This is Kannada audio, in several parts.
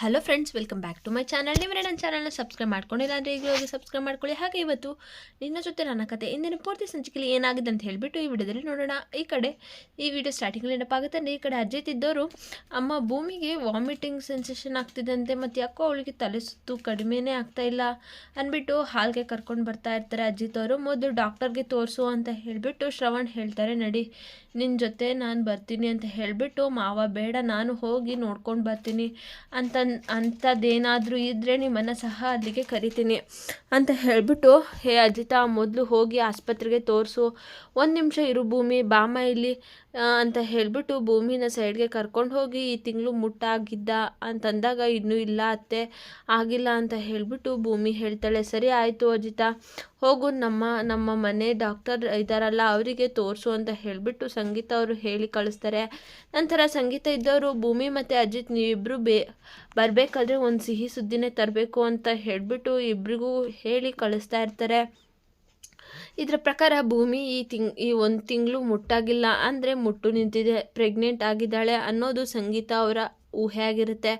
Hello friends welcome back to my channel ನೀವೇ ನನ್ನ ಚಾನಲ್ನ ಸಬ್ಸ್ಕ್ರೈಬ್ ಮಾಡ್ಕೊಂಡಿಲ್ಲ ಅಂದರೆ ಈಗ ಹೋಗಿ ಸಬ್ಸ್ಕ್ರೈಬ್ ಮಾಡ್ಕೊಳ್ಳಿ. ಹಾಗೆ ಇವತ್ತು ನಿನ್ನ ಜೊತೆ ನನ್ನ ಕತೆ ಇಂದಿನ ಪೂರ್ತಿ ಸಂಚಿಕೆಯಲ್ಲಿ ಏನಾಗಿದೆ ಅಂತ ಹೇಳಿಬಿಟ್ಟು ಈ ವಿಡಿಯೋದಲ್ಲಿ ನೋಡೋಣ. ಈ ಕಡೆ ಈ ವಿಡಿಯೋ ಸ್ಟಾರ್ಟಿಂಗಲ್ಲಿ ನೆನಪಾಗುತ್ತೆ. ಅಂದರೆ ಈ ಕಡೆ ಅಜ್ಜಿ ತಿದ್ದವರು ಅಮ್ಮ ಭೂಮಿಗೆ ವಾಮಿಟಿಂಗ್ ಸೆನ್ಸೇಷನ್ ಆಗ್ತಿದ್ದಂತೆ ಮತ್ತು ಯಾಕೋ ಅವಳಿಗೆ ತಲೆ ಸುತ್ತು ಕಡಿಮೆನೇ ಇಲ್ಲ ಅಂದ್ಬಿಟ್ಟು ಹಾಲ್ಗೆ ಕರ್ಕೊಂಡು ಬರ್ತಾ ಇರ್ತಾರೆ ಅಜ್ಜಿ ಅವರು ಮೊದಲು ಡಾಕ್ಟರ್ಗೆ ತೋರಿಸು ಅಂತ ಹೇಳಿಬಿಟ್ಟು ಶ್ರವಣ್ ಹೇಳ್ತಾರೆ, ನಡಿ ನಿನ್ನ ಜೊತೆ ನಾನು ಬರ್ತೀನಿ ಅಂತ ಹೇಳಿಬಿಟ್ಟು, ಮಾವ, ಬೇಡ, ನಾನು ಹೋಗಿ ನೋಡ್ಕೊಂಡು ಬರ್ತೀನಿ ಅಂತ ಅಂಥದ್ದೇನಾದರೂ ಇದ್ದರೆ ನಿಮ್ಮನ್ನು ಸಹ ಅಲ್ಲಿಗೆ ಕರಿತೀನಿ ಅಂತ ಹೇಳಿಬಿಟ್ಟು, ಹೇ ಅಜಿತಾ, ಮೊದಲು ಹೋಗಿ ಆಸ್ಪತ್ರೆಗೆ ತೋರಿಸು. ಒಂದು ನಿಮಿಷ ಇರು ಭೂಮಿ, ಬಾಮ ಇಲ್ಲಿ. ಅಂತ ಹೇಳಿಬಿಟ್ಟು ಭೂಮಿನ ಸೈಡ್ಗೆ ಕರ್ಕೊಂಡು ಹೋಗಿ ಈ ತಿಂಗಳು ಮುಟ್ಟಾಗಿದ್ದ ಅಂತಂದಾಗ, ಇನ್ನೂ ಇಲ್ಲ ಅತ್ತೆ, ಆಗಿಲ್ಲ ಅಂತ ಹೇಳಿಬಿಟ್ಟು ಭೂಮಿ ಹೇಳ್ತಾಳೆ, ಸರಿ ಆಯಿತು ಅಜಿತ, ಹೋಗು, ನಮ್ಮ ನಮ್ಮ ಮನೆ ಡಾಕ್ಟರ್ ಇದ್ದಾರಲ್ಲ ಅವರಿಗೆ ತೋರಿಸು, ಅಂತ ಹೇಳಿಬಿಟ್ಟು ಸಂಗೀತ ಅವರು ಹೇಳಿ ಕಳಿಸ್ತಾರೆ. ನಂತರ ಸಂಗೀತ ಇದ್ದವರು, ಭೂಮಿ ಮತ್ತು ಅಜಿತ್ ನೀವಿಬ್ಬರು ಬೇ, ಬರಬೇಕಾದ್ರೆ ಒಂದು ಸಿಹಿ ಸುದ್ದಿನೇ ತರಬೇಕು, ಅಂತ ಹೇಳಿಬಿಟ್ಟು ಇಬ್ರಿಗೂ ಹೇಳಿ ಕಳಿಸ್ತಾ ಇರ್ತಾರೆ. ಇದರ ಪ್ರಕಾರ ಭೂಮಿ ಈ ತಿಂಗ್ ಈ ಒಂದು ತಿಂಗಳು ಮುಟ್ಟಾಗಿಲ್ಲ. ಅಂದರೆ ಮುಟ್ಟು ನಿಂತಿದೆ, ಪ್ರೆಗ್ನೆಂಟ್ ಆಗಿದ್ದಾಳೆ ಅನ್ನೋದು ಸಂಗೀತ ಅವರ ಊಹೆ ಆಗಿರುತ್ತೆ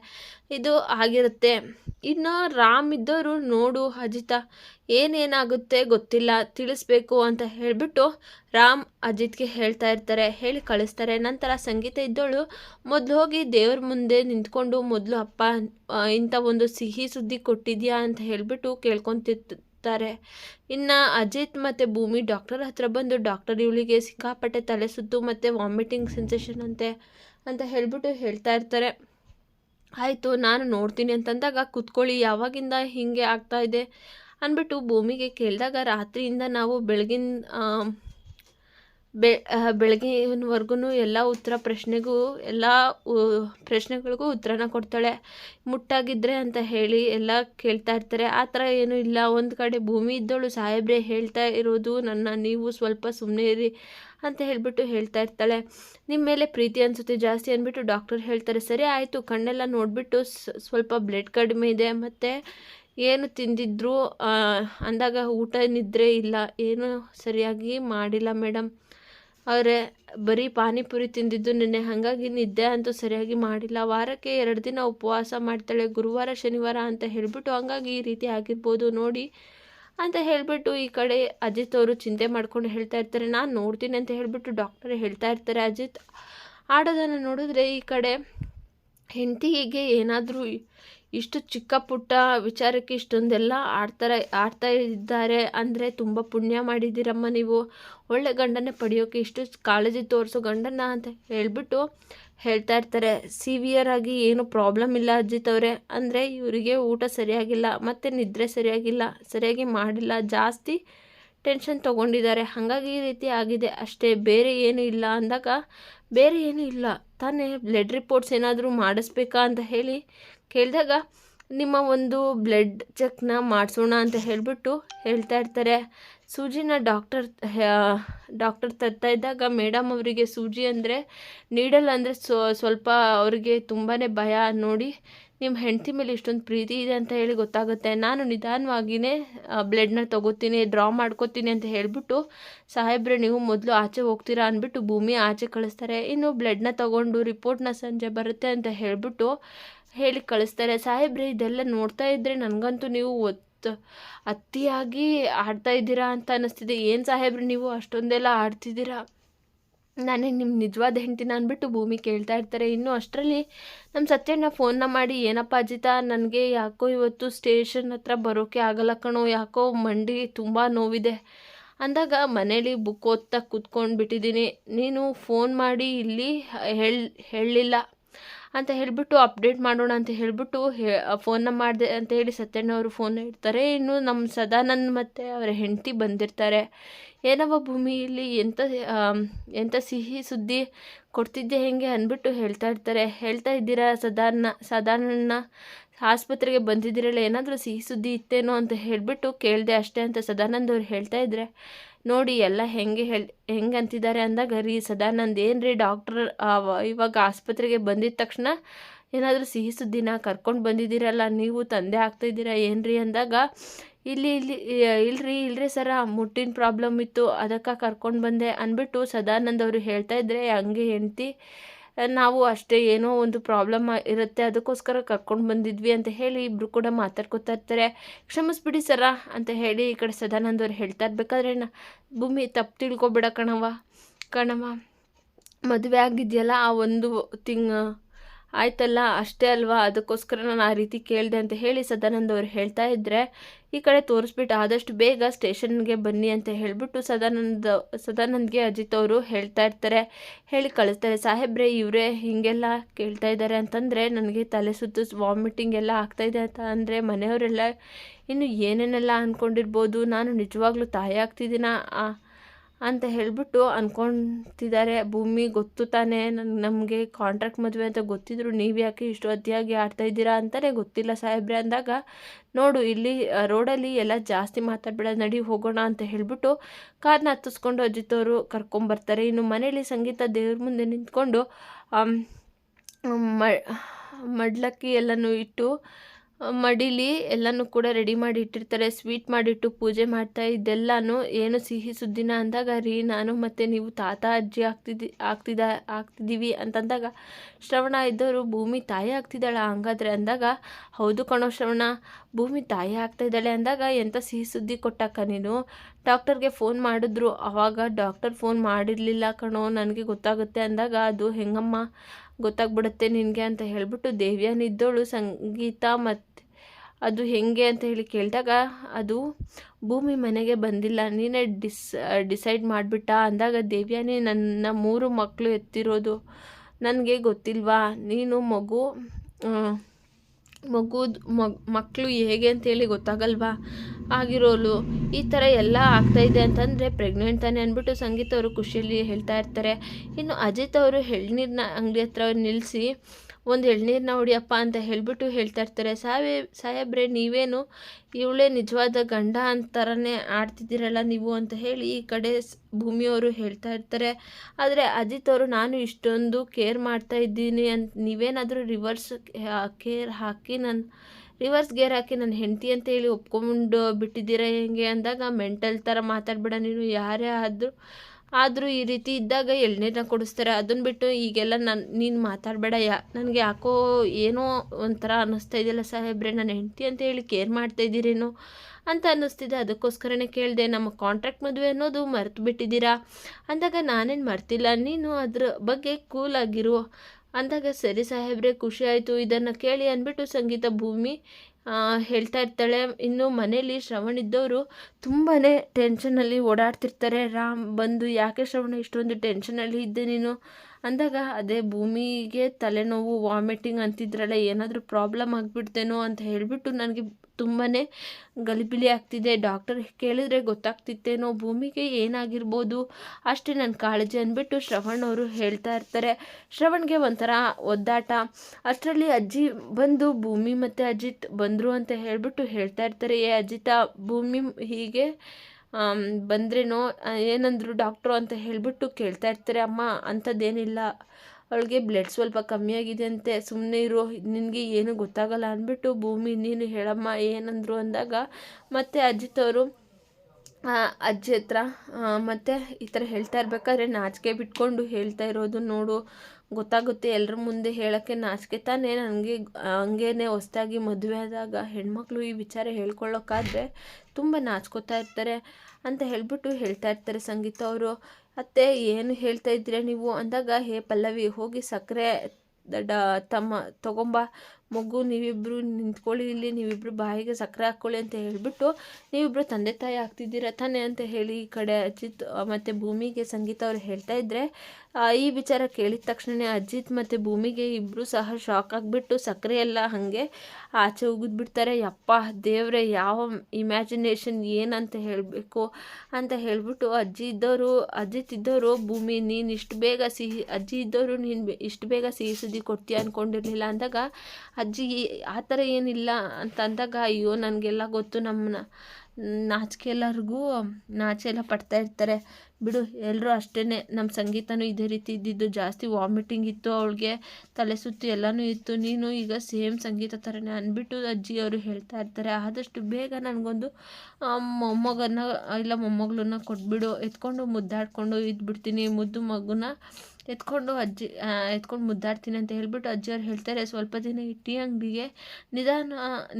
ಇದು ಆಗಿರುತ್ತೆ. ಇನ್ನು ರಾಮ್ ಇದ್ದವರು ನೋಡು ಅಜಿತ, ಏನೇನಾಗುತ್ತೆ ಗೊತ್ತಿಲ್ಲ, ತಿಳಿಸ್ಬೇಕು ಅಂತ ಹೇಳಿಬಿಟ್ಟು ರಾಮ್ ಅಜಿತ್ಗೆ ಹೇಳ್ತಾ ಇರ್ತಾರೆ. ಹೇಳಿ ಕಳಿಸ್ತಾರೆ. ನಂತರ ಸಂಗೀತ ಇದ್ದವಳು ಮೊದಲು ಹೋಗಿ ದೇವ್ರ ಮುಂದೆ ನಿಂತ್ಕೊಂಡು ಮೊದಲು ಅಪ್ಪ ಇಂಥ ಒಂದು ಸಿಹಿ ಸುದ್ದಿ ಕೊಟ್ಟಿದ್ಯಾ ಅಂತ ಹೇಳಿಬಿಟ್ಟು ಕೇಳ್ಕೊತಿರ್ತಾರೆ ಇನ್ನು ಅಜಿತ್ ಮತ್ತು ಭೂಮಿ ಡಾಕ್ಟರ್ ಹತ್ರ ಬಂದು ಡಾಕ್ಟರ್ ಇವಳಿಗೆ ಸಿಕ್ಕಾಪಟ್ಟೆ ತಲೆ ಸುತ್ತು ಮತ್ತು ವಾಮಿಟಿಂಗ್ ಸೆನ್ಸೇಷನ್ ಅಂತೆ ಅಂತ ಹೇಳ್ಬಿಟ್ಟು ಹೇಳ್ತಾ ಇರ್ತಾರೆ. ಆಯಿತು, ನಾನು ನೋಡ್ತೀನಿ ಅಂತಂದಾಗ ಕುತ್ಕೊಳ್ಳಿ, ಯಾವಾಗಿಂದ ಹೀಗೆ ಆಗ್ತಾ ಇದೆ ಅಂದ್ಬಿಟ್ಟು ಭೂಮಿಗೆ ಕೇಳಿದಾಗ ರಾತ್ರಿಯಿಂದ ನಾವು ಬೆಳಗಿನ ಬೆ ಬೆಳಗಿನವರೆಗೂ ಎಲ್ಲ ಉತ್ತರ ಪ್ರಶ್ನೆಗೂ, ಎಲ್ಲ ಪ್ರಶ್ನೆಗಳಿಗೂ ಉತ್ತರನ ಕೊಡ್ತಾಳೆ. ಮುಟ್ಟಾಗಿದ್ರೆ ಅಂತ ಹೇಳಿ ಎಲ್ಲ ಕೇಳ್ತಾ ಇರ್ತಾರೆ. ಆ ಥರ ಏನೂ ಇಲ್ಲ. ಒಂದು ಕಡೆ ಭೂಮಿ ಇದ್ದವಳು ಸಾಹೇಬ್ರೆ ಹೇಳ್ತಾ ಇರೋದು ನನ್ನ, ನೀವು ಸ್ವಲ್ಪ ಸುಮ್ಮನೆ ಇರಿ ಅಂತ ಹೇಳಿಬಿಟ್ಟು ಹೇಳ್ತಾ ಇರ್ತಾಳೆ. ನಿಮ್ಮ ಮೇಲೆ ಪ್ರೀತಿ ಅನಿಸುತ್ತೆ ಜಾಸ್ತಿ ಅಂದ್ಬಿಟ್ಟು ಡಾಕ್ಟರ್ ಹೇಳ್ತಾರೆ. ಸರಿ ಆಯಿತು, ಕಣ್ಣೆಲ್ಲ ನೋಡಿಬಿಟ್ಟು ಸ್ವಲ್ಪ ಬ್ಲಡ್ ಕಡಿಮೆ ಇದೆ. ಮತ್ತು ಏನು ತಿಂದಿದ್ರು ಅಂದಾಗ ಊಟ ನಿದ್ರೆ ಇಲ್ಲ. ಏನು ಸರಿಯಾಗಿ ಮಾಡಿಲ್ಲ ಮೇಡಮ್. ಅವರೇ, ಬರೀ ಪಾನಿಪುರಿ ತಿಂದಿದ್ದು ನಿನ್ನೆ, ಹಾಗಾಗಿ ನಿದ್ದೆ ಅಂತೂ ಸರಿಯಾಗಿ ಮಾಡಿಲ್ಲ. ವಾರಕ್ಕೆ ಎರಡು ದಿನ ಉಪವಾಸ ಮಾಡ್ತಾಳೆ, ಗುರುವಾರ, ಶನಿವಾರ ಅಂತ ಹೇಳಿಬಿಟ್ಟು ಹಂಗಾಗಿ ಈ ರೀತಿ ಆಗಿರ್ಬೋದು ನೋಡಿ ಅಂತ ಹೇಳಿಬಿಟ್ಟು ಈ ಕಡೆ ಅಜಿತ್ ಅವರು ಚಿಂತೆ ಮಾಡ್ಕೊಂಡು ಹೇಳ್ತಾ ಇರ್ತಾರೆ. ನಾನು ನೋಡ್ತೀನಿ ಅಂತ ಹೇಳಿಬಿಟ್ಟು ಡಾಕ್ಟರ್ ಹೇಳ್ತಾ ಇರ್ತಾರೆ ಅಜಿತ್. ಆಡೋದನ್ನು ನೋಡಿದ್ರೆ ಈ ಕಡೆ ಹೆಂಡತಿಗೆ ಏನಾದರೂ ಇಷ್ಟು ಚಿಕ್ಕ ಪುಟ್ಟ ವಿಚಾರಕ್ಕೆ ಇಷ್ಟೊಂದೆಲ್ಲ ಆಡ್ತಾರೆ, ಆಡ್ತಾ ಇದ್ದಾರೆ ಅಂದರೆ ತುಂಬ ಪುಣ್ಯ ಮಾಡಿದ್ದೀರಮ್ಮ ನೀವು. ಒಳ್ಳೆ ಗಂಡನೇ ಪಡೆಯೋಕೆ ಇಷ್ಟು ಕಾಳಜಿ ತೋರಿಸೋ ಗಂಡನ ಅಂತ ಹೇಳ್ಬಿಟ್ಟು ಹೇಳ್ತಾ ಇರ್ತಾರೆ. ಸಿವಿಯರ್ ಆಗಿ ಏನು ಪ್ರಾಬ್ಲಮ್ ಇಲ್ಲ ಅಜ್ಜಿತ್ ಅವರೇ. ಅಂದರೆ ಇವರಿಗೆ ಊಟ ಸರಿಯಾಗಿಲ್ಲ, ಮತ್ತು ನಿದ್ರೆ ಸರಿಯಾಗಿಲ್ಲ, ಸರಿಯಾಗಿ ಮಾಡಿಲ್ಲ, ಜಾಸ್ತಿ ಟೆನ್ಷನ್ ತೊಗೊಂಡಿದ್ದಾರೆ. ಹಾಗಾಗಿ ಈ ರೀತಿ ಆಗಿದೆ. ಅಷ್ಟೇ ಬೇರೆ ಏನೂ ಇಲ್ಲ ಅಂದಾಗ ಬೇರೆ ಏನೂ ಇಲ್ಲ. ತಾನೇ ಬ್ಲಡ್ ರಿಪೋರ್ಟ್ಸ್ ಏನಾದರೂ ಮಾಡಿಸ್ಬೇಕಾ ಅಂತ ಹೇಳಿ ಕೇಳಿದಾಗ ನಿಮ್ಮ ಒಂದು ಬ್ಲಡ್ ಚೆಕ್ನ ಮಾಡಿಸೋಣ ಅಂತ ಹೇಳಿಬಿಟ್ಟು ಹೇಳ್ತಾ ಇರ್ತಾರೆ. ಸೂಜಿನ ಡಾಕ್ಟರ್ ಡಾಕ್ಟರ್ ತರ್ತಾ ಇದ್ದಾಗ ಮೇಡಮ್ ಅವರಿಗೆ ಸೂಜಿ ಅಂದರೆ ನೀಡಲ್ ಅಂದರೆ ಸ್ವಲ್ಪ ಅವರಿಗೆ ತುಂಬಾ ಭಯ ನೋಡಿ ನಿಮ್ಮ ಹೆಂಡತಿ ಮೇಲೆ ಇಷ್ಟೊಂದು ಪ್ರೀತಿ ಇದೆ ಅಂತ ಹೇಳಿ ಗೊತ್ತಾಗುತ್ತೆ. ನಾನು ನಿಧಾನವಾಗಿಯೇ ಬ್ಲಡ್ನ ತಗೋತೀನಿ ಡ್ರಾ ಮಾಡ್ಕೋತೀನಿ ಅಂತ ಹೇಳಿಬಿಟ್ಟು, ಸಾಹೇಬ್ರೆ, ನೀವು ಮೊದಲು ಆಚೆ ಹೋಗ್ತೀರಾ ಅಂದ್ಬಿಟ್ಟು ಭೂಮಿ ಆಚೆ ಕಳಿಸ್ತಾರೆ. ಇನ್ನು ಬ್ಲಡ್ನ ತಗೊಂಡು ರಿಪೋರ್ಟ್ನ ಸಂಜೆ ಬರುತ್ತೆ ಅಂತ ಹೇಳಿಬಿಟ್ಟು ಹೇಳಿ ಕಳಿಸ್ತಾರೆ. ಸಾಹೇಬ್ರೆ, ಇದೆಲ್ಲ ನೋಡ್ತಾ ಇದ್ದರೆ ನನಗಂತೂ ನೀವು ಒತ್ತು ಅತಿಯಾಗಿ ಆಡ್ತಾ ಇದ್ದೀರಾ ಅಂತ ಅನ್ನಿಸ್ತಿದೆ ಏನು ಸಾಹೇಬ್ರೆ, ನೀವು ಅಷ್ಟೊಂದೆಲ್ಲ ಆಡ್ತಿದ್ದೀರಾ? ನಾನೇ ನಿಮ್ಮ ನಿಜವಾದ ಹೆಂಡತಿನ ಅಂದ್ಬಿಟ್ಟು ಭೂಮಿ ಕೇಳ್ತಾ ಇರ್ತಾರೆ. ಇನ್ನು ಅಷ್ಟರಲ್ಲಿ ನಮ್ಮ ಸತ್ಯಣ್ಣ ಫೋನ್ನ ಮಾಡಿ, ಏನಪ್ಪ ಅಜಿತ, ನನಗೆ ಯಾಕೋ ಇವತ್ತು ಸ್ಟೇಷನ್ ಹತ್ರ ಬರೋಕ್ಕೆ ಆಗಲ್ಲ ಕಣೋ, ಯಾಕೋ ಮಂಡಿ ತುಂಬ ನೋವಿದೆ. ಅಂದಾಗ ಮನೇಲಿ ಬುಕ್ ಓದ್ತಾ ಕೂತ್ಕೊಂಡು ಬಿಟ್ಟಿದ್ದೀನಿ ನೀನು ಫೋನ್ ಮಾಡಿ ಇಲ್ಲಿ ಹೇಳಿ, ಹೇಳಲಿಲ್ಲ. ಅಂತ ಹೇಳಿಬಿಟ್ಟು ಅಪ್ಡೇಟ್ ಮಾಡೋಣ ಅಂತ ಹೇಳಿಬಿಟ್ಟು ಹೇ ಫೋನ್ನ ಮಾಡಿದೆ ಅಂತ ಹೇಳಿ ಸತ್ಯಣ್ಣ ಅವರು ಫೋನ್ ಇಡ್ತಾರೆ. ಇನ್ನು ನಮ್ಮ ಸದಾನಂದ್ ಮತ್ತು ಅವರ ಹೆಂಡತಿ ಬಂದಿರ್ತಾರೆ. ಏನವ ಭೂಮಿಯಲ್ಲಿ ಎಂಥ ಎಂಥ ಸಿಹಿ ಸುದ್ದಿ ಕೊಡ್ತಿದ್ದೆ ಹೆಂಗೆ ಅಂದ್ಬಿಟ್ಟು ಹೇಳ್ತಾ ಇರ್ತಾರೆ. ಹೇಳ್ತಾ ಇದ್ದೀರಾ ಸದಾನ ಸದಾನಣ್ಣ ಆಸ್ಪತ್ರೆಗೆ ಬಂದಿದ್ದೀರಲ್ಲ, ಏನಾದರೂ ಸಿಹಿ ಸುದ್ದಿ ಇತ್ತೇನೋ ಅಂತ ಹೇಳಿಬಿಟ್ಟು ಕೇಳಿದೆ ಅಷ್ಟೇ ಅಂತ ಸದಾನಂದ್ ಅವ್ರು ಹೇಳ್ತಾ ಇದ್ರೆ. ನೋಡಿ ಎಲ್ಲ ಹೆಂಗೆ ಹೇಳಿ ಹೆಂಗೆ ಅಂತಿದ್ದಾರೆ ಅಂದಾಗ, ರೀ ಸದಾನಂದ್ ಏನು ರೀ ಡಾಕ್ಟ್ರ್ ಇವಾಗ ಆಸ್ಪತ್ರೆಗೆ ಬಂದಿದ್ದ ತಕ್ಷಣ ಏನಾದರೂ ಸಿಹಿ ಸುದ್ದಿನ ಕರ್ಕೊಂಡು ಬಂದಿದ್ದೀರಲ್ಲ, ನೀವು ತಂದೆ ಆಗ್ತಾಯಿದ್ದೀರಾ ಏನು ರೀ ಅಂದಾಗ, ಇಲ್ಲಿ ಇಲ್ಲಿ, ಇಲ್ರಿ ಇಲ್ರಿ ಸರ, ಮುಟ್ಟಿನ ಪ್ರಾಬ್ಲಮ್ ಇತ್ತು, ಅದಕ್ಕೆ ಕರ್ಕೊಂಡು ಬಂದೆ ಅಂದ್ಬಿಟ್ಟು ಸದಾನಂದ್ ಅವರು ಹೇಳ್ತಾ ಇದ್ರೆ, ಹಂಗೆ ಹೆಂಡ್ತಿ ನಾವು ಅಷ್ಟೇ ಏನೋ ಒಂದು ಪ್ರಾಬ್ಲಮ್ ಇರುತ್ತೆ, ಅದಕ್ಕೋಸ್ಕರ ಕರ್ಕೊಂಡು ಬಂದಿದ್ವಿ ಅಂತ ಹೇಳಿ ಇಬ್ಬರು ಕೂಡ ಮಾತಾಡ್ಕೊತಾ ಇರ್ತಾರೆ. ಕ್ಷಮಿಸ್ಬಿಡಿ ಸರ ಅಂತ ಹೇಳಿ ಈ ಕಡೆ ಸದಾನಂದ್ ಅವ್ರು ಹೇಳ್ತಾ ಇರ್ಬೇಕಾದ್ರೆ ಭೂಮಿ ತಪ್ಪು ತಿಳ್ಕೊಬೇಡ ಕಣವ ಕಣವ ಮದುವೆ ಆಗಿದೆಯಲ್ಲ ಆ ಒಂದು ತಿಂಗ್ ಆಯ್ತಲ್ಲ, ಅಷ್ಟೇ ಅಲ್ವಾ? ಅದಕ್ಕೋಸ್ಕರ ನಾನು ಆ ರೀತಿ ಕೇಳಿದೆ ಅಂತ ಹೇಳಿ ಸದಾನಂದ ಅವರು ಹೇಳ್ತಾ ಇದ್ದರೆ ಈ ಕಡೆ ತೋರಿಸ್ಬಿಟ್ಟು ಆದಷ್ಟು ಬೇಗ ಸ್ಟೇಷನ್ಗೆ ಬನ್ನಿ ಅಂತ ಹೇಳಿಬಿಟ್ಟು ಸದಾನಂದ, ಸದಾನಂದ್ಗೆ ಅಜಿತ್ ಅವರು ಹೇಳ್ತಾ ಇರ್ತಾರೆ. ಹೇಳಿ ಕಳಿಸ್ತಾರೆ, ಸಾಹೇಬ್ರೆ, ಇವರೇ ಹೀಗೆಲ್ಲ ಕೇಳ್ತಾ ಇದ್ದಾರೆ ಅಂತಂದರೆ ನನಗೆ ತಲೆ ಸುತ್ತು ವಾಮಿಟಿಂಗ್ ಎಲ್ಲ ಆಗ್ತಾಯಿದೆ ಅಂತ ಅಂದರೆ ಮನೆಯವರೆಲ್ಲ, ಇನ್ನು ಏನೇನೆಲ್ಲ ಅಂದ್ಕೊಂಡಿರ್ಬೋದು ನಾನು ನಿಜವಾಗ್ಲೂ ತಾಯಿ ಆಗ್ತಿದ್ದೀನ? ಅಂತ ಹೇಳಿಬಿಟ್ಟು ಅಂದ್ಕೊತಿದ್ದಾರೆ ಭೂಮಿ ಗೊತ್ತು ತಾನೇ? ನನ್, ನಮಗೆ ಕಾಂಟ್ರಾಕ್ಟ್ ಮದುವೆ ಅಂತ ಗೊತ್ತಿದ್ರು, ನೀವು ಯಾಕೆ ಇಷ್ಟು ಅತಿಯಾಗಿ ಆಡ್ತಾ ಇದ್ದೀರಾ ಅಂತಲೇ ಗೊತ್ತಿಲ್ಲ ಸಾಹೇಬ್ರೆ ಅಂದಾಗ, ನೋಡು, ಇಲ್ಲಿ ರೋಡಲ್ಲಿ ಎಲ್ಲ ಜಾಸ್ತಿ ಮಾತಾಡಬೇಡ, ನಡಿ ಹೋಗೋಣ ಅಂತ ಹೇಳಿಬಿಟ್ಟು ಕಾರ್ನ ಹತ್ತಿಸ್ಕೊಂಡು ಅಜಿತ್ ಅವರು ಕರ್ಕೊಂಬರ್ತಾರೆ. ಇನ್ನು ಮನೇಲಿ ಸಂಗೀತ ದೇವ್ರ ಮುಂದೆ ನಿಂತ್ಕೊಂಡು ಮಡ್ಲಕ್ಕಿ ಎಲ್ಲನೂ ಇಟ್ಟು ಮಡಿಲಿ ಎಲ್ಲನೂ ಕೂಡ ರೆಡಿ ಮಾಡಿ ಇಟ್ಟಿರ್ತಾರೆ ಸ್ವೀಟ್ ಮಾಡಿಟ್ಟು ಪೂಜೆ ಮಾಡ್ತಾ ಇದೆಲ್ಲನೂ ಏನು ಸಿಹಿ ಸುದ್ದಿನ ಅಂದಾಗ, ರೀ ನಾನು ಮತ್ತು ನೀವು ತಾತ, ಅಜ್ಜಿ ಆಗ್ತಿದ್ದಿ, ಆಗ್ತಿದ, ಆಗ್ತಿದ್ದೀವಿ ಅಂತಂದಾಗ, ಶ್ರವಣ ಇದ್ದವರು ಭೂಮಿ ತಾಯಿ ಆಗ್ತಿದ್ದಾಳೆ ಹಂಗಾದ್ರೆ ಅಂದಾಗ, ಹೌದು ಕಣೋ ಶ್ರವಣ, ಭೂಮಿ ತಾಯಿ ಆಗ್ತಾ ಇದ್ದಾಳೆ ಅಂದಾಗ ಎಂಥ ಸಿಹಿ ಸುದ್ದಿ ಕೊಟ್ಟಕ್ಕ ನೀನು? ಡಾಕ್ಟರ್ಗೆ ಫೋನ್ ಮಾಡಿದ್ರು ಆವಾಗ ಡಾಕ್ಟರ್ ಫೋನ್ ಮಾಡಿರಲಿಲ್ಲ ಕಣೋ, ನನಗೆ ಗೊತ್ತಾಗುತ್ತೆ ಅಂದಾಗ, ಅದು ಹೆಂಗಮ್ಮ ಗೊತ್ತಾಗ್ಬಿಡುತ್ತೆ ನಿನಗೆ ಅಂತ ಹೇಳಿಬಿಟ್ಟು ದೇವ್ಯಾನಿದ್ದೋಳು ಸಂಗೀತ ಮತ್ತು ಅದು ಹೆಂಗೆ ಅಂತ ಹೇಳಿ ಕೇಳಿದಾಗ, ಅದು ಭೂಮಿ ಮನೆಗೆ ಬಂದಿಲ್ಲ, ನೀನೇ ಡಿಸ್, ಡಿಸೈಡ್ ಮಾಡಿಬಿಟ್ಟ. ಅಂದಾಗ ದೇವ್ಯಾನಿ ನನ್ನ ಮೂರು ಮಕ್ಕಳು ಎತ್ತಿರೋದು. ನನಗೆ ಗೊತ್ತಿಲ್ವಾ? ನೀನು ಮಗು ಮಗುದ್ ಮಗ್ ಮಕ್ಕಳು ಹೇಗೆ ಅಂತೇಳಿ ಗೊತ್ತಾಗಲ್ವಾ? ಆಗಿರೋಲು, ಈ ಥರ ಎಲ್ಲ ಆಗ್ತಾಯಿದೆ ಅಂತಂದರೆ ಪ್ರೆಗ್ನೆಂಟ್ ತಾನೆ ಅಂದ್ಬಿಟ್ಟು ಸಂಗೀತ ಅವರು ಖುಷಿಯಲ್ಲಿ ಹೇಳ್ತಾ ಇರ್ತಾರೆ. ಇನ್ನು ಅಜಿತ್ ಅವರು ಎಳ್ನೀರಿನ ಅಂಗಡಿ ಹತ್ರ ನಿಲ್ಲಿಸಿ ಒಂದು ಎಳ್ನೀರನ್ನ ಹೊಡಿಯಪ್ಪ ಅಂತ ಹೇಳಿಬಿಟ್ಟು ಹೇಳ್ತಾ ಇರ್ತಾರೆ. ಸಾಹೇ ಸಾಹೇಬ್ರೆ, ನೀವೇನು ಇವಳೇ ನಿಜವಾದ ಗಂಡ ಅಂತಾರನೇ ಆಡ್ತಿದ್ದೀರಲ್ಲ ನೀವು ಅಂತ ಹೇಳಿ ಈ ಕಡೆ ಭೂಮಿಯವರು ಹೇಳ್ತಾ ಇರ್ತಾರೆ. ಆದರೆ ಅಜಿತ್ ಅವರು, ನಾನು ಇಷ್ಟೊಂದು ಕೇರ್ ಮಾಡ್ತಾ ಇದ್ದೀನಿ ಅಂತ ನೀವೇನಾದರೂ ರಿವರ್ಸ್ ಕೇರ್ ಹಾಕಿ ನನ್ನ ರಿವರ್ಸ್ ಗೇರ್ ಹಾಕಿ ನನ್ನ ಹೆಂಡತಿ ಅಂತ ಹೇಳಿ ಒಪ್ಕೊಂಡು ಬಿಟ್ಟಿದ್ದೀರಾ ಹೆಂಗೆ ಅಂದಾಗ ಮೆಂಟಲ್ ಥರ ಮಾತಾಡ್ಬೇಡ ನೀನು. ಯಾರೇ ಆದರೂ ಆದರೂ ಈ ರೀತಿ ಇದ್ದಾಗ ಎಳ್ನೀರನ್ನ ಕೊಡಿಸ್ತಾರೆ. ಅದನ್ನು ಬಿಟ್ಟು ಈಗೆಲ್ಲ ನಾನು, ನೀನು ಮಾತಾಡಬೇಡ ಯಾ. ನನಗೆ ಯಾಕೋ ಏನೋ ಒಂಥರ ಅನ್ನಿಸ್ತಾ ಇದೆಯಲ್ಲ ಸಾಹೇಬ್ರೆ. ನನ್ನ ಹೆಂಡತಿ ಅಂತ ಹೇಳಿ ಕೇರ್ ಮಾಡ್ತಾ ಇದ್ದೀರೇನೋ ಅಂತ ಅನ್ನಿಸ್ತಿದೆ. ಅದಕ್ಕೋಸ್ಕರನೇ ಕೇಳಿದೆ, ನಮ್ಮ ಕಾಂಟ್ರಾಕ್ಟ್ ಮದುವೆ ಅನ್ನೋದು ಮರೆತು ಬಿಟ್ಟಿದ್ದೀರಾ? ಅಂದಾಗ ನಾನೇನು ಮರ್ತಿಲ್ಲ. ನೀನು ಅದ್ರ ಬಗ್ಗೆ ಕೂಲ್ ಆಗಿರು. ಅಂದಾಗ ಸರಿ ಸಾಹೇಬ್ರೆ, ಖುಷಿ ಆಯಿತು. ಇದನ್ನು ಕೇಳಿ ಅಂದ್ಬಿಟ್ಟು ಸಂಗೀತ ಭೂಮಿ ಹೇಳ್ತಾ ಇರ್ತಾಳೆ. ಇನ್ನು ಮನೇಲಿ ಶ್ರವಣ್ ಇದ್ದವರು ತುಂಬಾ ಟೆನ್ಷನಲ್ಲಿ ಓಡಾಡ್ತಿರ್ತಾರೆ. ರಾಮ್ ಬಂದು, ಯಾಕೆ ಶ್ರವಣ ಇಷ್ಟೊಂದು ಟೆನ್ಷನಲ್ಲಿ ಇದ್ದೆ ನೀನು? ಅಂದಾಗ, ಅದೇ ಭೂಮಿಗೆ ತಲೆನೋವು ವಾಮಿಟಿಂಗ್ ಅಂತಿದ್ರಲ್ಲ, ಏನಾದರೂ ಪ್ರಾಬ್ಲಮ್ ಆಗಿಬಿಡ್ತೇನೋ ಅಂತ ಹೇಳಿಬಿಟ್ಟು ನನಗೆ ತುಂಬಾ ಗಲಿಬಿಲಿ ಆಗ್ತಿದೆ. ಡಾಕ್ಟರ್ ಕೇಳಿದ್ರೆ ಗೊತ್ತಾಗ್ತಿತ್ತೇನೋ, ಭೂಮಿಗೆ ಏನಾಗಿರ್ಬೋದು ಅಷ್ಟೇ ನನ್ನ ಕಾಳಜಿ ಅಂದ್ಬಿಟ್ಟು ಶ್ರವಣ್ ಅವರು ಹೇಳ್ತಾ ಇರ್ತಾರೆ. ಶ್ರವಣ್ಗೆ ಒಂಥರ ಒದ್ದಾಟ. ಅಷ್ಟರಲ್ಲಿ ಅಜ್ಜಿ ಬಂದು, ಭೂಮಿ ಮತ್ತು ಅಜಿತ್ ಬಂದರು ಅಂತ ಹೇಳಿಬಿಟ್ಟು ಹೇಳ್ತಾ ಇರ್ತಾರೆ, ಏ ಅಜಿತ, ಭೂಮಿ ಹೀಗೆ ಬಂದ್ರೇನೋ, ಏನಂದರು ಡಾಕ್ಟ್ರು ಅಂತ ಹೇಳಿಬಿಟ್ಟು ಕೇಳ್ತಾ ಇರ್ತಾರೆ. ಅಮ್ಮ, ಅಂಥದ್ದೇನಿಲ್ಲ. ಅವಳಿಗೆ ಬ್ಲಡ್ ಸ್ವಲ್ಪ ಕಮ್ಮಿ ಆಗಿದೆ ಅಂತೆ. ಸುಮ್ಮನೆ ಇರೋ, ನಿನಗೆ ಏನು ಗೊತ್ತಾಗಲ್ಲ ಅಂದ್ಬಿಟ್ಟು, ಭೂಮಿ, ನೀನು ಹೇಳಮ್ಮ, ಏನಂದ್ರು ಅಂದಾಗ ಮತ್ತೆ ಅಜಿತ್ ಅವರು ಅಜ್ಜಿ ಹತ್ರ ಮತ್ತೆ ಈ ಥರ ಹೇಳ್ತಾ ಇರ್ಬೇಕಾದ್ರೆ ನಾಚಿಕೆ ಬಿಟ್ಕೊಂಡು ಹೇಳ್ತಾ ಇರೋದು ನೋಡು. ಗೊತ್ತಾಗುತ್ತೆ. ಎಲ್ಲರ ಮುಂದೆ ಹೇಳೋಕ್ಕೆ ನಾಚಿಕೆ. ತಾನೇ ನನಗೆ, ಹಂಗೇನೆ ಹೊಸ್ದಾಗಿ ಮದುವೆ ಆದಾಗ ಹೆಣ್ಮಕ್ಳು ಈ ವಿಚಾರ ಹೇಳ್ಕೊಳ್ಳೋಕ್ಕಾದ್ರೆ ತುಂಬ ನಾಚ್ಕೋತಾ ಇರ್ತಾರೆ ಅಂತ ಹೇಳ್ಬಿಟ್ಟು ಹೇಳ್ತಾ ಇರ್ತಾರೆ ಸಂಗೀತ ಅವರು. ಅತ್ತೆ, ಏನು ಹೇಳ್ತಾ ಇದ್ದೀರಾ ನೀವು? ಅಂದಾಗ, ಹೇ ಪಲ್ಲವಿ, ಹೋಗಿ ಸಕ್ಕರೆ ದಡ ತಮ್ಮ, ತಗೊಂಬ. ಮಗು ನೀವಿಬ್ಬರು ನಿಂತ್ಕೊಳ್ಳಿ, ಇಲ್ಲಿ ನೀವಿಬ್ಬರು ಬಾಯಿಗೆ ಸಕ್ಕರೆ ಹಾಕ್ಕೊಳ್ಳಿ ಅಂತ ಹೇಳಿಬಿಟ್ಟು ನೀವಿಬ್ಬರು ತಂದೆ ತಾಯಿ ಆಗ್ತಿದ್ದೀರ ತಾನೆ ಅಂತ ಹೇಳಿ ಈ ಕಡೆ ಅಜಿತ್ ಮತ್ತು ಭೂಮಿಗೆ ಸಂಗೀತ ಅವ್ರು ಹೇಳ್ತಾ ಇದ್ದರೆ ಈ ವಿಚಾರ ಕೇಳಿದ ತಕ್ಷಣವೇ ಅಜಿತ್ ಮತ್ತು ಭೂಮಿಗೆ ಇಬ್ಬರು ಸಹ ಶಾಕ್ ಆಗಿಬಿಟ್ಟು ಸಕ್ಕರೆ ಎಲ್ಲ ಹಾಗೆ ಆಚೆ ಉಗಿದ್ಬಿಡ್ತಾರೆ. ಯಪ್ಪ ದೇವ್ರೆ, ಯಾವ ಇಮ್ಯಾಜಿನೇಷನ್ ಏನಂತ ಹೇಳಬೇಕು ಅಂತ ಹೇಳಿಬಿಟ್ಟು ಅಜ್ಜಿ ಇದ್ದವರು ಅಜಿತ್ ಇದ್ದವರು ಭೂಮಿ ನೀನು ಇಷ್ಟು ಬೇಗ ಸಿಹಿ, ಅಜ್ಜಿ ಇದ್ದವರು ನೀನು ಇಷ್ಟು ಬೇಗ ಸಿಹಿ ಸುದ್ದಿ ಕೊಡ್ತೀಯ ಅಂದ್ಕೊಂಡಿರಲಿಲ್ಲ ಅಂದಾಗ ಅಜ್ಜಿ, ಆ ಥರ ಏನಿಲ್ಲ ಅಂತ ಅಂದಾಗ, ಅಯ್ಯೋ, ನನಗೆಲ್ಲ ಗೊತ್ತು ನಮ್ಮನ್ನ. ನಾಚಿಕೆ ಎಲ್ಲರಿಗೂ ನಾಚೆ ಎಲ್ಲ ಪಡ್ತಾ ಇರ್ತಾರೆ. ಬಿಡು ಎಲ್ಲರೂ ಅಷ್ಟೇ ನಮ್ಮ ಸಂಗೀತನೂ ಇದೇ ರೀತಿ ಇದ್ದಿದ್ದು. ಜಾಸ್ತಿ ವಾಮಿಟಿಂಗ್ ಇತ್ತು ಅವಳಿಗೆ. ತಲೆ ಸುತ್ತು ಎಲ್ಲನೂ ಇತ್ತು. ನೀನು ಈಗ ಸೇಮ್ ಸಂಗೀತ ಥರನೇ ಅಂದ್ಬಿಟ್ಟು ಅಜ್ಜಿ ಅವರು ಹೇಳ್ತಾ ಇರ್ತಾರೆ. ಆದಷ್ಟು ಬೇಗ ನನಗೊಂದು ಮೊಮ್ಮಗನ್ನ ಮೊಮ್ಮಗನ ಇಲ್ಲ ಮೊಮ್ಮಗಳನ್ನ ಕೊಟ್ಬಿಡು. ಎತ್ಕೊಂಡು ಮುದ್ದಾಡ್ಕೊಂಡು ಇದ್ಬಿಡ್ತೀನಿ. ಮುದ್ದು ಮಗುನ ಎತ್ಕೊಂಡು ಅಜ್ಜಿ ಎತ್ಕೊಂಡು ಮುದ್ದಾಡ್ತೀನಿ ಅಂತ ಹೇಳ್ಬಿಟ್ಟು ಅಜ್ಜಿಯವ್ರು ಹೇಳ್ತಾರೆ, ಸ್ವಲ್ಪ ದಿನ ಈ ಅಂಗಡಿಗೆ, ನಿಧಾನ,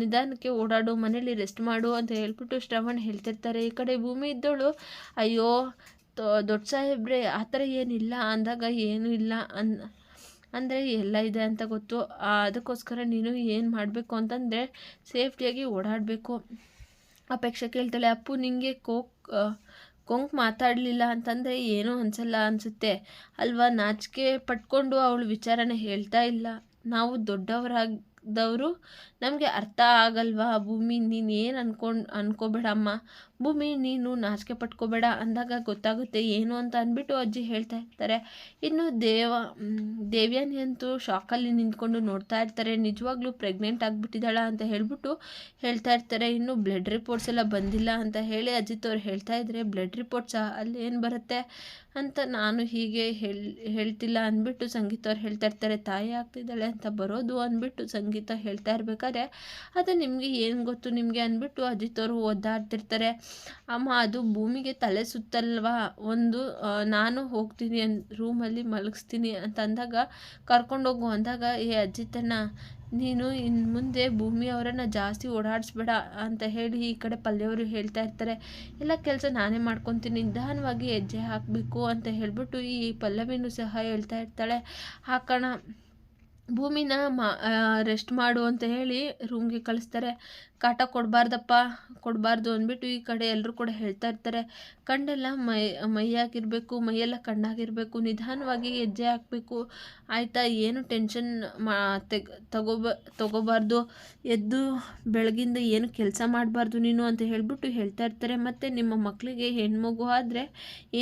ನಿಧಾನಕ್ಕೆ ಓಡಾಡು ಮನೇಲಿ ರೆಸ್ಟ್ ಮಾಡು ಅಂತ ಹೇಳ್ಬಿಟ್ಟು ಶ್ರವಣ್ ಹೇಳ್ತಿರ್ತಾರೆ. ಈ ಕಡೆ ಭೂಮಿ ಇದ್ದವಳು ಅಯ್ಯೋ ದೊಡ್ಡ ಸಾಹೇಬ್ರೆ, ಆ ಥರ ಏನಿಲ್ಲ, ಅಂದಾಗ ಏನೂ ಇಲ್ಲ, ಅನ್, ಅಂದರೆ ಎಲ್ಲ ಇದೆ ಅಂತ ಗೊತ್ತು. ಅದಕ್ಕೋಸ್ಕರ ನೀನು ಏನು ಮಾಡಬೇಕು ಅಂತಂದರೆ ಸೇಫ್ಟಿಯಾಗಿ ಓಡಾಡಬೇಕು. ಅಪೇಕ್ಷೆ ಕೇಳ್ತಾಳೆ, ಅಪ್ಪು, ನಿಂಗೆ ಕೋಕ್ ಕೊಂಕ್ ಮಾತಾಡಲಿಲ್ಲ ಅಂತಂದರೆ ಏನೂ ಅನ್ಸಲ್ಲ ಅನಿಸುತ್ತೆ. ಅಲ್ವಾ? ನಾಚಿಕೆ ಪಟ್ಕೊಂಡು ಅವಳು ವಿಚಾರನ ಹೇಳ್ತಾ ಇಲ್ಲ. ನಾವು ದೊಡ್ಡವರಾದವರು ನಮಗೆ ಅರ್ಥ ಆಗಲ್ವಾ? ಭೂಮಿ, ನೀನು ಏನು ಅನ್ಕೊಂಡು, ಅನ್ಕೋಬೇಡಮ್ಮ. ಭೂಮಿ ನೀನು ನಾಚಿಕೆ ಪಟ್ಕೋಬೇಡ, ಅಂದಾಗ ಗೊತ್ತಾಗುತ್ತೆ ಏನು ಅಂತ ಅಂದ್ಬಿಟ್ಟು ಅಜ್ಜಿ ಹೇಳ್ತಾ ಇರ್ತಾರೆ. ಇನ್ನು ದೇವ ದೇವ್ಯಾನಿ ಅಂತೂ ಶಾಕಲ್ಲಿ ನಿಂತ್ಕೊಂಡು ನೋಡ್ತಾ ಇರ್ತಾರೆ. ನಿಜವಾಗ್ಲೂ ಪ್ರೆಗ್ನೆಂಟ್ ಆಗಿಬಿಟ್ಟಿದ್ದಾಳ ಅಂತ ಹೇಳ್ಬಿಟ್ಟು ಹೇಳ್ತಾ ಇರ್ತಾರೆ. ಇನ್ನು ಬ್ಲಡ್ ರಿಪೋರ್ಟ್ಸ್ ಎಲ್ಲ ಬಂದಿಲ್ಲ ಅಂತ ಹೇಳಿ ಅಜಿತ್ ಅವ್ರು ಹೇಳ್ತಾ ಇದ್ರೆ ಬ್ಲಡ್ ರಿಪೋರ್ಟ್ಸ್ ಅಲ್ಲಿ ಏನು ಬರುತ್ತೆ? ಅಂತ ನಾನು ಹೀಗೆ ಹೇಳ್, ಹೇಳ್ತಿಲ್ಲ ಅಂದ್ಬಿಟ್ಟು ಸಂಗೀತ ಅವ್ರು ಹೇಳ್ತಾ ಇರ್ತಾರೆ. ತಾಯಿ ಆಗ್ತಿದ್ದಾಳೆ ಅಂತ ಬರೋದು ಅಂದ್ಬಿಟ್ಟು ಸಂಗೀತ ಹೇಳ್ತಾ ಇರ್ಬೇಕಾದ್ರೆ, ಅದು ನಿಮಗೆ ಏನು ಗೊತ್ತು? ನಿಮಗೆ ಅಂದ್ಬಿಟ್ಟು ಅಜಿತ್ ಅವರು ಒದ್ದಾಡ್ತಿರ್ತಾರೆ ಅಮ್ಮ, ಅದು ಭೂಮಿಗೆ ತಲೆ ಸುತ್ತಲ್ವಾ? ಒಂದು ನಾನು ಹೋಗ್ತೀನಿ ಅನ್, ರೂಮಲ್ಲಿ ಮಲಗಿಸ್ತೀನಿ ಅಂತ ಅಂದಾಗ ಕರ್ಕೊಂಡೋಗು ಅಂದಾಗ, ಏ ಅಜ್ಜಿತನ ನೀನು ಇನ್ನು ಮುಂದೆ ಭೂಮಿಯವರನ್ನು ಜಾಸ್ತಿ ಓಡಾಡಿಸ್ಬೇಡ ಅಂತ ಹೇಳಿ ಈ ಕಡೆ ಪಲ್ಯವರು ಹೇಳ್ತಾ ಇರ್ತಾರೆ. ಎಲ್ಲ ಕೆಲಸ ನಾನೇ ಮಾಡ್ಕೊತೀನಿ, ನಿಧಾನವಾಗಿ ಹೆಜ್ಜೆ ಹಾಕಬೇಕು ಅಂತ ಹೇಳಿಬಿಟ್ಟು ಈ ಪಲ್ಲವಿನೂ ಸಹ ಹೇಳ್ತಾ ಇರ್ತಾಳೆ. ಹಾಕೋಣ ಭೂಮಿನ ಮಾ ರೆಸ್ಟ್ ಮಾಡು ಅಂತ ಹೇಳಿ ರೂಮ್ಗೆ ಕಳಿಸ್ತಾರೆ. ಕಾಟ ಕೊಡಬಾರ್ದಪ್ಪ, ಕೊಡಬಾರ್ದು ಅಂದ್ಬಿಟ್ಟು ಈ ಕಡೆ ಎಲ್ಲರೂ ಕೂಡ ಹೇಳ್ತಾ ಇರ್ತಾರೆ. ಕಣ್ಣೆಲ್ಲ ಮೈ, ಮೈಯಾಗಿರಬೇಕು, ಮೈಯೆಲ್ಲ ಕಣ್ಣಾಗಿರಬೇಕು, ನಿಧಾನವಾಗಿ ಹೆಜ್ಜೆ ಹಾಕಬೇಕು. ಆಯಿತಾ, ಏನು ಟೆನ್ಷನ್ ಮಾ, ತೆಗ್, ತಗೋಬ, ತಗೋಬಾರ್ದು. ಎದ್ದು ಬೆಳಗಿಂದ ಏನು ಕೆಲಸ ಮಾಡಬಾರ್ದು ನೀನು ಅಂತ ಹೇಳಿಬಿಟ್ಟು ಹೇಳ್ತಾ ಇರ್ತಾರೆ. ಮತ್ತು ನಿಮ್ಮ ಮಕ್ಕಳಿಗೆ ಹೆಣ್ಮಗು ಆದರೆ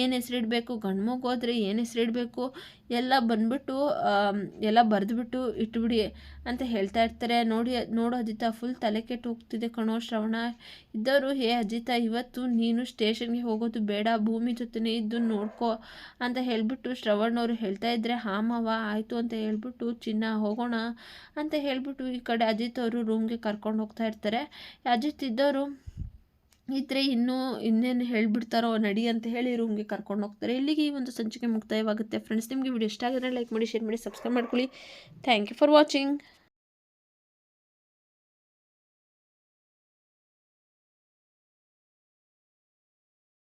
ಏನು ಹೆಸರಿಡಬೇಕು ಗಂಡು ಮಗು ಆದರೆ ಏನು ಹೆಸರಿಡಬೇಕು, ಎಲ್ಲ ಬಂದ್ಬಿಟ್ಟು ಎಲ್ಲ ಬರೆದ್ಬಿಟ್ಟು ಇಟ್ಬಿಡಿ ಅಂತ ಹೇಳ್ತಾ ಇರ್ತಾರೆ. ನೋಡಿ ನೋಡೋದಿತ್ತ ಫುಲ್ ತಲೆ ಕೆಟ್ಟು ಹೋಗ್ತಿದೆ ಕಣೋ ಶ್ರವಣ. ಇದ್ದವರು ಹೇ ಅಜಿತ, ಇವತ್ತು ನೀನು ಸ್ಟೇಷನ್ಗೆ ಹೋಗೋದು ಬೇಡ, ಭೂಮಿ ಜೊತೆನೇ ಇದ್ದು ನೋಡ್ಕೋ ಅಂತ ಹೇಳಿಬಿಟ್ಟು ಶ್ರವಣ್ ಅವರು ಹೇಳ್ತಾ ಇದ್ರೆ ಹಾಮವ ಆಯಿತು ಅಂತ ಹೇಳ್ಬಿಟ್ಟು, ಚಿನ್ನ, ಹೋಗೋಣ ಅಂತ ಹೇಳಿಬಿಟ್ಟು ಈ ಕಡೆ ಅಜಿತ್ ಅವರು ರೂಮ್ಗೆ ಕರ್ಕೊಂಡು ಹೋಗ್ತಾ ಇರ್ತಾರೆ. ಅಜಿತ್ ಇದ್ದವರು ಇದ್ರೆ ಇನ್ನೂ ಇನ್ನೇನು ಹೇಳಿಬಿಡ್ತಾರೋ ನಡಿ ಅಂತ ಹೇಳಿ ರೂಮ್ಗೆ ಕರ್ಕೊಂಡು ಹೋಗ್ತಾರೆ. ಇಲ್ಲಿಗೆ ಈ ಒಂದು ಸಂಚಿಕೆ ಮುಕ್ತಾಯವಾಗುತ್ತೆ ಫ್ರೆಂಡ್ಸ್, ನಿಮಗೆ ವಿಡಿಯೋ ಇಷ್ಟ ಆಗಿದ್ರೆ ಲೈಕ್ ಮಾಡಿ, ಶೇರ್ ಮಾಡಿ, ಸಬ್ಸ್ಕ್ರೈಬ್ ಮಾಡ್ಕೊಳ್ಳಿ. Thank you for watching.